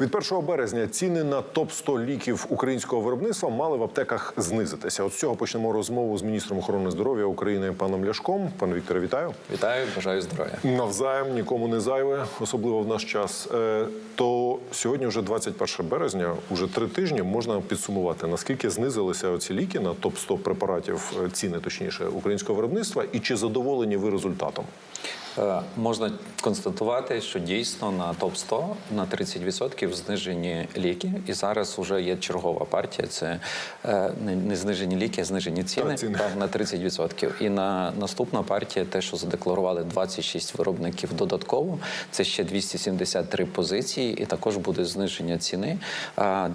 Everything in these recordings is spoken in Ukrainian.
Від 1 березня ціни на топ 100 ліків українського виробництва мали в аптеках знизитися. От з цього почнемо розмову з міністром охорони здоров'я України паном Ляшком. Пане Вікторе, вітаю. Вітаю, бажаю здоров'я. Навзаєм нікому не зайве, особливо в наш час. Е, То сьогодні, вже 21 березня, уже три тижні можна підсумувати, наскільки знизилися оці ліки на топ 100 препаратів, е, ціни точніше українського виробництва, і чи задоволені ви результатом? Е, Можна констатувати, що дійсно на топ 100 на 30% знижені ліки, і зараз вже є чергова партія. Це е, не- знижені ліки, а знижені ціни, Та, ціни. Так, на 30%. І на наступна партія, те, що задекларували 26 виробників додатково, це ще 273 позиції, і також буде зниження ціни.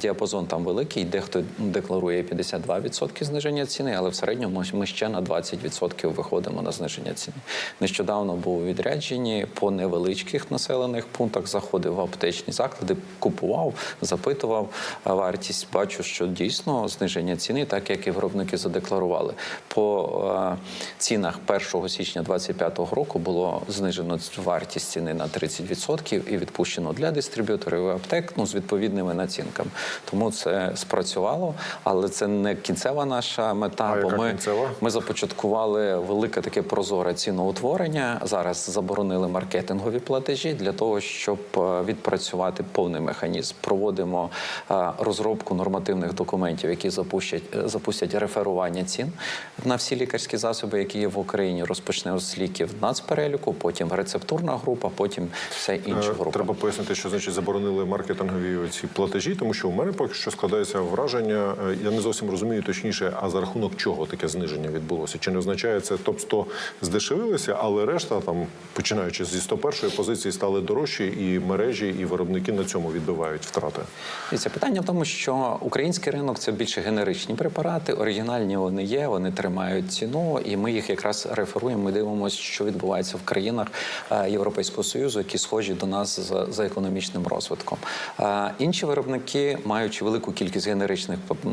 Діапазон там великий. Дехто декларує 52% зниження ціни, але в середньому ми- ще на 20% виходимо на зниження ціни. Нещодавно був відрядженні по невеличких населених пунктах. Заходив в аптечні заклади, купував, запитував вартість. Бачу, що дійсно зниження ціни, так як і виробники задекларували. По е, цінах 1 січня 2025 року було знижено вартість ціни на 30% і відпущено для дистриб'юторів і аптек ну, з відповідними націнками. Тому це спрацювало, але це не кінцева наша мета. А бо ми, ми започаткували велике таке прозоре ціноутворення. Зараз заборонили маркетингові платежі для того, щоб е, відпрацювати повний механізм. Проводимо е, розробку нормативних документів, які запустять, е, запустять реферування цін на всі лікарські засоби, які є в Україні. Розпочнемо з ліків нацпереліку, потім рецептурна група, потім все інша Е, група. Треба пояснити, що значить заборонили маркетингові ці платежі, тому що у мене поки що складається враження. Я не зовсім розумію точніше, а за рахунок чого таке зниження відбулося. Чи не означає це топ 100 здешевилися, але решта там, починаючи зі 101 позиції, стали дорожчі, і мережі, і виробники на цьому відбивають втрати. І це питання в тому, що український ринок це більше генеричні препарати, оригінальні вони є, вони тримають ціну, і ми їх якраз реферуємо. Ми дивимося, що відбувається в країнах е, Європейського союзу, які схожі до нас за, за економічним розвитком. Е, Інші виробники, маючи велику кількість генеричних е,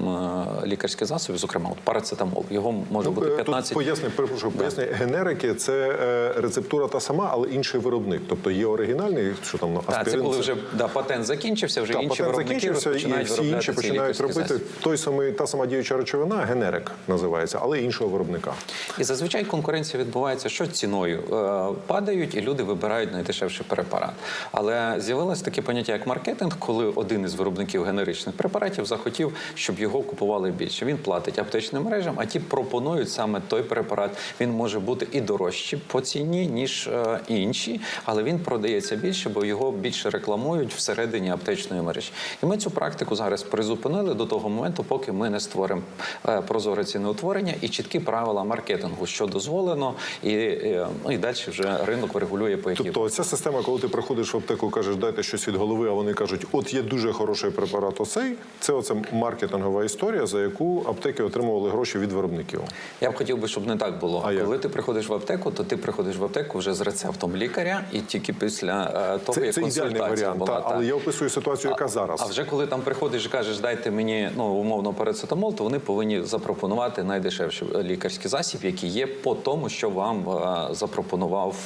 лікарських засобів, зокрема от парацетамол, його може бути е, 15 Тут поясни, перепрошую, поясни. Генерики це е, рецептура та сама, але інший виробник. Тобто є оригінальний, що там Так, це коли вже да, патент закінчився, вже Та, інші патент виробники закінчився, і всі інші починають робити той самий та сама діюча речовина, генерик називається, але іншого виробника. І зазвичай конкуренція відбувається, що ціною е, падають, і люди вибирають найдешевший препарат. Але з'явилось таке поняття, як маркетинг, коли один із виробників генеричних препаратів захотів, щоб його купували більше. Він платить аптечним мережам, а ті пропонують саме той препарат. Він може бути і дорожчий по ціні, ніж е, інші, але він продається більше, бо його більше рекламують всередині аптечної мережі. І ми цю практику зараз призупинили до того моменту, поки ми не створимо е, прозоре ціноутворення і чіткі правила маркетингу, що дозволено, і, е, ну, і далі вже ринок врегулює по якій Тобто ця система, коли ти приходиш в аптеку, кажеш, дайте щось від голови, а вони кажуть, от є дуже хороший препарат. Оцей це оце маркетингова історія, за яку аптеки отримували гроші від виробників. Я б хотів би, щоб не так було. А як? Коли ти приходиш в аптеку, то ти приходиш в аптеку вже з рецептом лікаря, і тільки після е, того, Це, як це ідеальний консультація варіант, була. та, але я описую ситуацію, яка зараз. А вже коли там приходиш і кажеш, дайте мені ну умовно парацетамол, то вони повинні запропонувати найдешевший е, лікарський засіб, який є по тому, що вам е, запропонував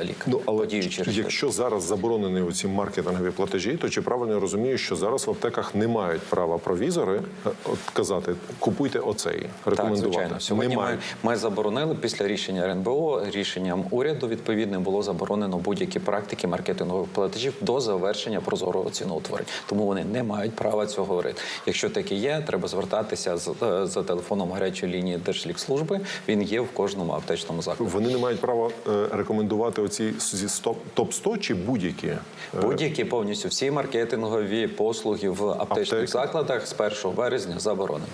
е, лікар. Ну, але по діючій рецепті. якщо зараз заборонені оці маркетингові платежі, то чи правильно я розумію, що зараз в аптеках не мають права провізори от казати купуйте оцей, Так, звичайно. Сьогодні ми, ми заборонили після рішення РНБО, рішенням уряду відповідним було заборонено будь-які практики маркетингових платежів до завершення прозорого ціноутворення. Тому вони не мають права цього говорити. Якщо таке є, треба звертатися з, е, за телефоном гарячої лінії Держлікслужби. Він є в кожному аптечному закладі. Вони не мають права е, рекомендувати оці зі топ 100 чи будь-які. Е, Будь-які повністю всі маркетингові послуги в аптечних Аптеки. закладах з 1 березня заборонені.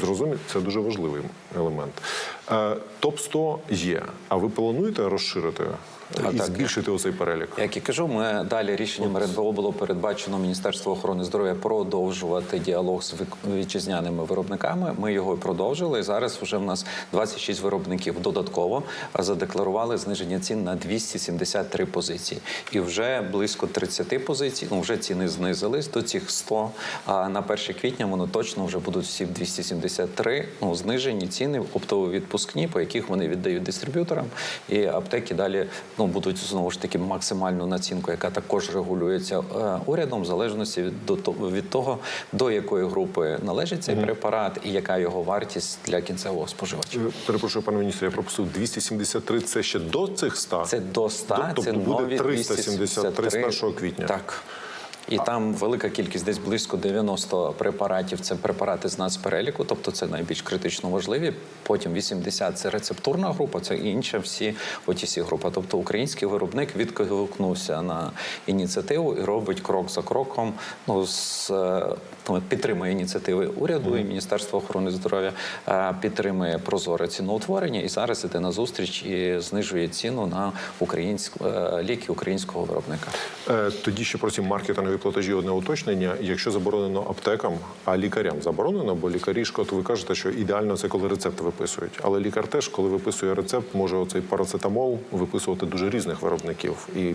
Зрозуміло, це дуже важливий елемент. Е, топ 100 є. А ви плануєте розширити А, і так. збільшити оцей перелік? Як і кажу, ми далі рішенням РНБО було передбачено Міністерство охорони здоров'я продовжувати діалог з вітчизняними виробниками. Ми його продовжили. І зараз вже в нас 26 виробників додатково задекларували зниження цін на 273 позиції. І вже близько 30 позицій. Ну вже ціни знизились до цих 100. А на 1 квітня вони точно вже будуть всі 273 ну, знижені ціни, оптово відпускні, по яких вони віддають дистриб'юторам, і аптеки далі ну будуть знову ж таки максимальну націнку, яка також регулюється е, урядом, в залежності від до того- від того, до якої групи належить цей препарат і яка його вартість для кінцевого споживача. Е, Перепрошую, пане міністре, я пропустив 273 – Це ще до цих 100? Це до 100, Тобто це буде нові 373 з 273. 1 квітня? Так. І там велика кількість, десь близько 90 препаратів. Це препарати з нацпереліку, тобто це найбільш критично важливі. Потім 80 – це рецептурна група, це інша всі отісі група. Тобто український виробник відгукнувся на ініціативу і робить крок за кроком. Ну з е, підтримує ініціативи уряду і Міністерства охорони здоров'я, е, підтримує прозоре ціноутворення і зараз іде на зустріч і знижує ціну на українськ е, ліки українського виробника. Е, Тоді ще про ці маркетингові платежі одне уточнення. Якщо заборонено аптекам, а лікарям заборонено, бо лікарі ж, от ви кажете, що ідеально це коли рецепт виписують. Але лікар теж, коли виписує рецепт, може оцей парацетамол виписувати дуже різних виробників. І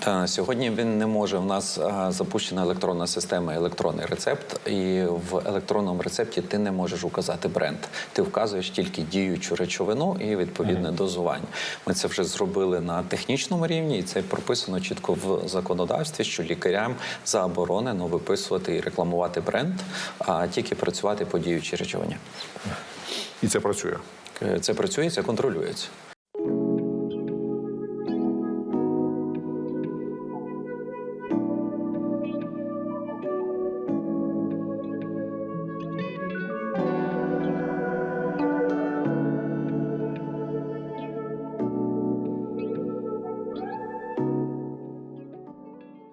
Та сьогодні він не може. У нас запущена електронна система, електронний рецепт, і в електронному рецепті ти не можеш указати бренд. Ти вказуєш тільки діючу речовину і відповідне дозування. Ми це вже зробили на технічному рівні, і це прописано чітко в законодавстві, що лікарям заборонено виписувати і рекламувати бренд, а тільки працювати по діючій речовині. і це працює. Е, Це працює, це контролюється.